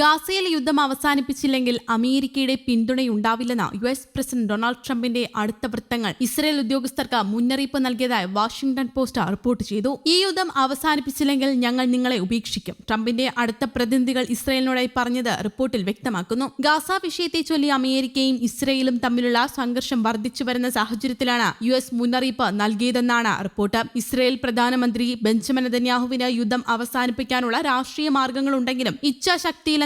ഗാസയിലെ യുദ്ധം അവസാനിപ്പിച്ചില്ലെങ്കിൽ അമേരിക്കയുടെ പിന്തുണയുണ്ടാവില്ലെന്ന യു എസ് പ്രസിഡന്റ് ഡൊണാൾഡ് ട്രംപിന്റെ അടുത്ത വൃത്തങ്ങൾ. ഇസ്രയേൽ ഉദ്യോഗസ്ഥർക്ക് മുന്നറിയിപ്പ് നൽകിയതായി വാഷിംഗ്ടൺ പോസ്റ്റ് റിപ്പോർട്ട് ചെയ്തു. ഈ യുദ്ധം അവസാനിപ്പിച്ചില്ലെങ്കിൽ ഞങ്ങൾ നിങ്ങളെ ഉപേക്ഷിക്കും. ട്രംപിന്റെ അടുത്ത പ്രതിനിധികൾ ഇസ്രയേലിനോടായി പറഞ്ഞത് റിപ്പോർട്ടിൽ വ്യക്തമാക്കുന്നു. ഗാസ വിഷയത്തെ ചൊല്ലി അമേരിക്കയും ഇസ്രയേലും തമ്മിലുള്ള സംഘർഷം വർദ്ധിച്ചു വരുന്ന സാഹചര്യത്തിലാണ് യു എസ് മുന്നറിയിപ്പ് നൽകിയതെന്നാണ് റിപ്പോർട്ട്. ഇസ്രയേൽ പ്രധാനമന്ത്രി ബെഞ്ചമിൻ നെതന്യാഹുവിന് യുദ്ധം അവസാനിപ്പിക്കാനുള്ള രാഷ്ട്രീയ മാർഗങ്ങളുണ്ടെങ്കിലും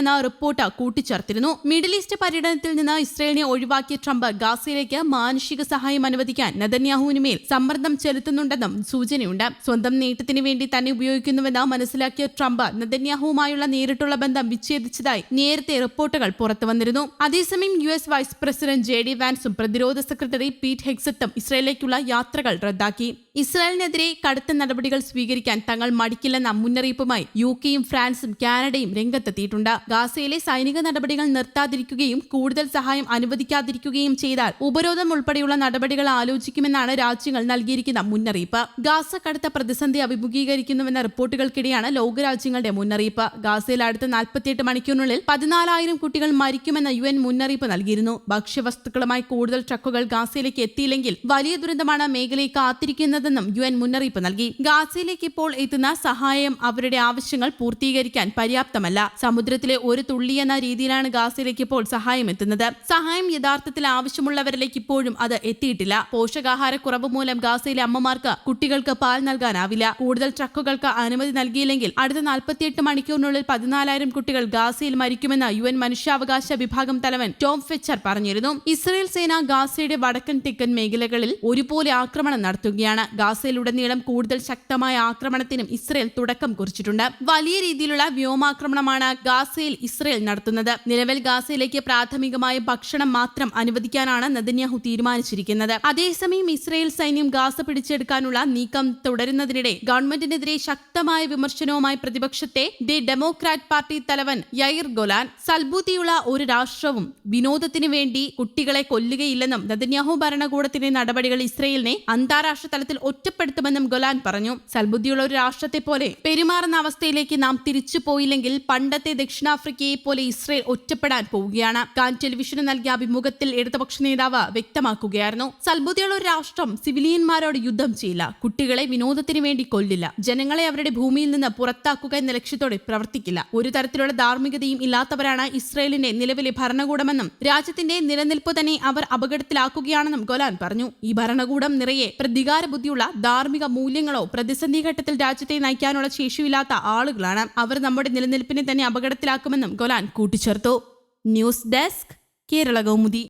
ഇച്ഛാശക്തിയില്ലെന്ന റിപ്പോർട്ട് കൂട്ടിച്ചേർത്തിരുന്നു. മിഡിൽ ഈസ്റ്റ് പര്യടനത്തിൽ നിന്ന് ഇസ്രയേലിനെ ഒഴിവാക്കിയ ട്രംപ് ഗാസയിലേക്ക് മാനുഷിക സഹായം അനുവദിക്കാൻ നെതന്യാഹുവിന് മേൽ സമ്മർദ്ദം ചെലുത്തുന്നുണ്ടെന്നും സൂചനയുണ്ട്. സ്വന്തം നേട്ടത്തിന് വേണ്ടി തന്നെ ഉപയോഗിക്കുന്നുവെന്ന് മനസ്സിലാക്കിയ ട്രംപ് നെതന്യാഹുവുമായുള്ള നേരിട്ടുള്ള ബന്ധം വിച്ഛേദിച്ചതായി നേരത്തെ റിപ്പോർട്ടുകൾ പുറത്തുവന്നിരുന്നു അതേസമയം U S vice president J D വാൻസും പ്രതിരോധ സെക്രട്ടറി പീറ്റ് ഹെക്സത്തും ഇസ്രയേലിലേക്കുള്ള യാത്രകൾ റദ്ദാക്കി. ഇസ്രായേലിനെതിരെ കടുത്ത നടപടികൾ സ്വീകരിക്കാൻ തങ്ങൾ മടിക്കില്ലെന്ന മുന്നറിയിപ്പുമായി യു കെയും ഫ്രാൻസും കാനഡയും രംഗത്തെത്തിയിട്ടുണ്ട്. ഗാസയിലെ സൈനിക നടപടികൾ നിർത്താതിരിക്കുകയും കൂടുതൽ സഹായം അനുവദിക്കാതിരിക്കുകയും ചെയ്താൽ ഉപരോധം ഉൾപ്പെടെയുള്ള നടപടികൾ ആലോചിക്കുമെന്നാണ് രാജ്യങ്ങൾ നൽകിയിരിക്കുന്ന മുന്നറിയിപ്പ്. ഗാസ കടുത്ത പ്രതിസന്ധി അഭിമുഖീകരിക്കുന്നുവെന്ന റിപ്പോർട്ടുകൾക്കിടെയാണ് ലോകരാജ്യങ്ങളുടെ മുന്നറിയിപ്പ്. ഗാസയിൽ അടുത്ത നാൽപ്പത്തിയെട്ട് മണിക്കൂറിനുള്ളിൽ പതിനാലായിരം കുട്ടികൾ മരിക്കുമെന്ന യു എൻ മുന്നറിയിപ്പ് നൽകിയിരുന്നു. ഭക്ഷ്യവസ്തുക്കളുമായി കൂടുതൽ ട്രക്കുകൾ ഗാസയിലേക്ക് എത്തിയില്ലെങ്കിൽ വലിയ ദുരന്തമാണ് മേഖലയെ കാത്തിരിക്കുന്നതെന്നും യു എൻ മുന്നറിയിപ്പ് നൽകി. ഗാസയിലേക്ക് ഇപ്പോൾ എത്തുന്ന സഹായം അവരുടെ ആവശ്യങ്ങൾ പൂർത്തീകരിക്കാൻ പര്യാപ്തമല്ല. സമുദ്രത്തിലെ ഒരു തുള്ളി എന്ന രീതിയിലാണ് ഗാസയിലേക്ക് ഇപ്പോൾ സഹായം എത്തുന്നത്. സഹായം യഥാർത്ഥത്തിൽ ആവശ്യമുള്ളവരിലേക്ക് ഇപ്പോഴും അത് എത്തിയിട്ടില്ല. പോഷകാഹാരക്കുറവ് മൂലം ഗാസയിലെ അമ്മമാർക്ക് കുട്ടികൾക്ക് പാൽ നൽകാനാവില്ല. കൂടുതൽ ട്രക്കുകൾക്ക് അനുമതി നൽകിയില്ലെങ്കിൽ അടുത്ത നാൽപ്പത്തിയെട്ട് മണിക്കൂറിനുള്ളിൽ പതിനാലായിരം കുട്ടികൾ ഗാസയിൽ മരിക്കുമെന്ന് യു എൻ മനുഷ്യാവകാശ വിഭാഗം തലവൻ ടോം ഫെച്ചർ പറഞ്ഞിരുന്നു. ഇസ്രയേൽ സേന ഗാസയുടെ വടക്കൻ തെക്കൻ മേഖലകളിൽ ഒരുപോലെ ആക്രമണം നടത്തുകയാണ്. ഗാസയിലുടനീളം കൂടുതൽ ശക്തമായ ആക്രമണത്തിനും ഇസ്രയേൽ തുടക്കം കുറിച്ചിട്ടുണ്ട്. വലിയ രീതിയിലുള്ള വ്യോമാക്രമണമാണ് ഗാസയിൽ ഇസ്രയേൽ നടത്തുന്നത്. നിലവിൽ ഗാസയിലേക്ക് പ്രാഥമികമായ ഭക്ഷണം മാത്രം അനുവദിക്കാനാണ് നദന്യാഹു തീരുമാനിച്ചിരിക്കുന്നത്. അതേസമയം ഇസ്രയേൽ സൈന്യം ഗാസ പിടിച്ചെടുക്കാനുള്ള നീക്കം തുടരുന്നതിനിടെ ഗവൺമെന്റിനെതിരെ ശക്തമായ വിമർശനവുമായി പ്രതിപക്ഷത്തെ ദി ഡെമോക്രാറ്റ് പാർട്ടി തലവൻ യൈർ ഗൊലാൻ സൽബൂതിയുള്ള ഒരു രാഷ്ട്രവും വിനോദത്തിനു വേണ്ടി കുട്ടികളെ കൊല്ലുകയില്ലെന്നും നദന്യാഹു ഭരണകൂടത്തിന്റെ നടപടികൾ ഇസ്രയേലിനെ അന്താരാഷ്ട്ര തലത്തിൽ ഒറ്റപ്പെടുത്തുമെന്നും ഗൊലാൻ പറഞ്ഞു. സൽബുദ്ധിയുള്ള ഒരു രാഷ്ട്രത്തെ പോലെ പെരുമാറുന്ന അവസ്ഥയിലേക്ക് നാം തിരിച്ചു പോയില്ലെങ്കിൽ പണ്ടത്തെ ദക്ഷിണാഫ്രിക്കയെ പോലെ ഇസ്രയേൽ ഒറ്റപ്പെടാൻ പോവുകയാണ്. കാൻ ടെലിവിഷന് നൽകിയ അഭിമുഖത്തിൽ ഇടതുപക്ഷ നേതാവ് വ്യക്തമാക്കുകയായിരുന്നു. സൽബുദ്ധിയുള്ള ഒരു രാഷ്ട്രം സിവിലിയന്മാരോട് യുദ്ധം ചെയ്യില്ല. കുട്ടികളെ വിനോദത്തിന് വേണ്ടി കൊല്ലില്ല. ജനങ്ങളെ അവരുടെ ഭൂമിയിൽ നിന്ന് പുറത്താക്കുക എന്ന ലക്ഷ്യത്തോടെ പ്രവർത്തിക്കില്ല. ഒരു തരത്തിലുള്ള ധാർമ്മികതയും ഇല്ലാത്തവരാണ് ഇസ്രയേലിന്റെ നിലവിലെ ഭരണകൂടമെന്നും രാജ്യത്തിന്റെ നിലനിൽപ്പ് തന്നെ അവർ അപകടത്തിലാക്കുകയാണെന്നും ഗൊലാൻ പറഞ്ഞു. ഈ ഭരണകൂടം നിറയെ പ്രതികാര ബുദ്ധിയുള്ള ധാർമ്മിക മൂല്യങ്ങളോ പ്രതിസന്ധി ഘട്ടത്തിൽ രാജ്യത്തെ നയിക്കാനുള്ള ശേഷിയില്ലാത്ത ആളുകളാണ്. അവർ നമ്മുടെ നിലനിൽപ്പിനെ തന്നെ അപകടത്തിലാക്കുമെന്നും ഗൊലാൻ കൂട്ടിച്ചേർത്തു. News desk Kerala Kaumudi.